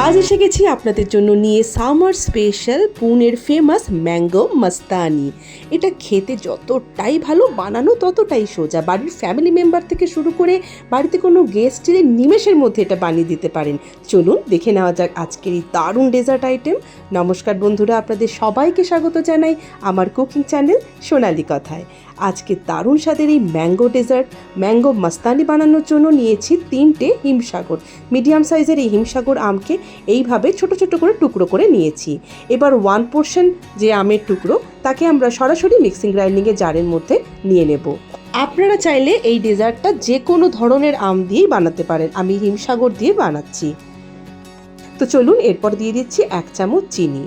আজ এসে গেছি আপনাদের জন্য নিয়ে সামার স্পেশাল পুনের ফেমাস ম্যাঙ্গো মাস্তানি। এটা খেতে যতটাই ভালো, বানানো ততটাই সোজা। বাড়ির ফ্যামিলি মেম্বার থেকে শুরু করে বাড়িতে কোনো গেস্ট এলে নিমেষের মধ্যে এটা বানিয়ে দিতে পারেন। চলুন দেখে নেওয়া যাক আজকের এই দারুণ ডেজার্ট আইটেম নমস্কার বন্ধুরা, আপনাদের সবাইকে স্বাগত জানাই আমার কুকিং চ্যানেল সোনালি কথায়। আজকে দারুণ স্বাদের এই ম্যাঙ্গো ডেজার্ট ম্যাঙ্গো মাস্তানি বানানোর জন্য নিয়েছি তিনটে হিমসাগর। মিডিয়াম সাইজের এই হিমসাগর আমকে এইভাবে ছোট ছোট করে টুকরো করে নিয়েছি। এবার ওয়ান পোর্শন যে আমের টুকরো, তাকে আমরা সরাসরি মিক্সিং গ্রাইন্ডিংয়ে জারের মধ্যে নিয়ে নেব। আপনারা চাইলে এই ডেজার্টটা যে কোনো ধরনের আম দিয়েই বানাতে পারেন। আমি হিমসাগর দিয়ে বানাচ্ছি। তো চলুন, এরপর দিয়ে দিচ্ছি এক চামচ চিনি।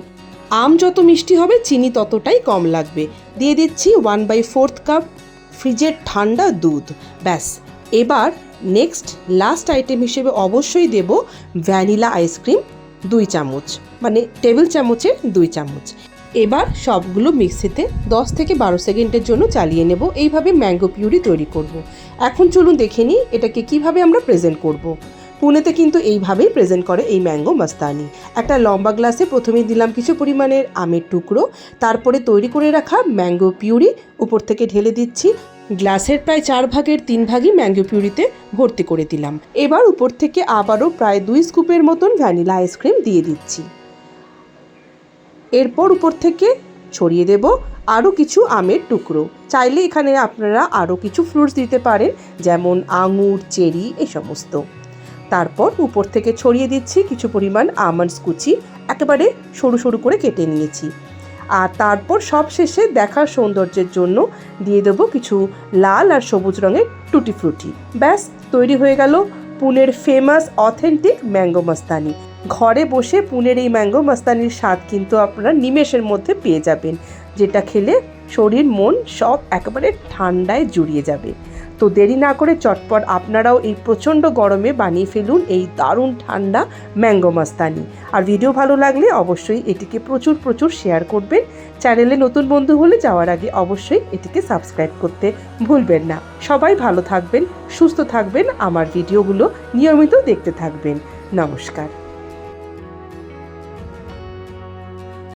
আম যত মিষ্টি হবে, চিনি ততটাই কম লাগবে। দিয়ে দিচ্ছি ওয়ান বাই ফোর্থ কাপ ফ্রিজের ঠান্ডা দুধ। ব্যাস এবার নেক্সট লাস্ট আইটেম হিসেবে অবশ্যই দেব ভ্যানিলা আইসক্রিম দুই চামচ মানে টেবিল চামচের দুই চামচ এবার সবগুলো মিক্সিতে 10 থেকে বারো সেকেন্ডের জন্য চালিয়ে নেব, এইভাবে ম্যাঙ্গো পিউরি তৈরি করব। এখন চলুন দেখে নিই এটাকে কীভাবে আমরা প্রেজেন্ট করব। পুনেতে কিন্তু এইভাবেই প্রেজেন্ট করে এই ম্যাঙ্গো মাস্তানি একটা লম্বা গ্লাসে প্রথমেই দিলাম কিছু পরিমাণের আমের টুকরো, তারপরে তৈরি করে রাখা ম্যাঙ্গো পিউরি উপর থেকে ঢেলে দিচ্ছি গ্লাসের প্রায় চার ভাগের তিন ভাগই ম্যাঙ্গো পিউরিতে ভর্তি করে দিলাম। এবার উপর থেকে আবারও প্রায় দুই স্কুপের মতন ভ্যানিলা আইসক্রিম দিয়ে দিচ্ছি। এরপর উপর থেকে ছড়িয়ে দেব আরও কিছু আমের টুকরো। চাইলে এখানে আপনারা আরও কিছু ফ্রুটস দিতে পারেন, যেমন আঙুর, চেরি, এ সমস্ত। তারপর উপর থেকে ছড়িয়ে দিচ্ছি কিছু পরিমাণ আমন্ডস কুচি, একেবারে সরু সরু করে কেটে নিয়েছি। আর তারপর সব শেষে দেখার সৌন্দর্যের জন্য দিয়ে দেবো কিছু লাল আর সবুজ রঙের টুটি ফ্রুটি। ব্যাস, তৈরি হয়ে গেল পুনের ফেমাস অথেন্টিক ম্যাঙ্গো মাস্তানি ঘরে বসে পুনের এই ম্যাঙ্গো মাস্তানির স্বাদ কিন্তু আপনারা নিমেষের মধ্যে পেয়ে যাবেন, যেটা খেলে শরীর, মন সব একেবারে ঠান্ডায় জুড়িয়ে যাবে। তো দেরি না করে চটপট আপনারাও এই প্রচণ্ড গরমে বানিয়ে ফেলুন এই দারুণ ঠান্ডা ম্যাঙ্গো মাস্তানি। আর ভিডিও ভালো লাগলে অবশ্যই এটিকে প্রচুর প্রচুর শেয়ার করবেন। চ্যানেলে নতুন বন্ধু হলে যাওয়ার আগে অবশ্যই এটিকে সাবস্ক্রাইব করতে ভুলবেন না। সবাই ভালো থাকবেন, সুস্থ থাকবেন, আমার ভিডিওগুলো নিয়মিত দেখতে থাকবেন। নমস্কার।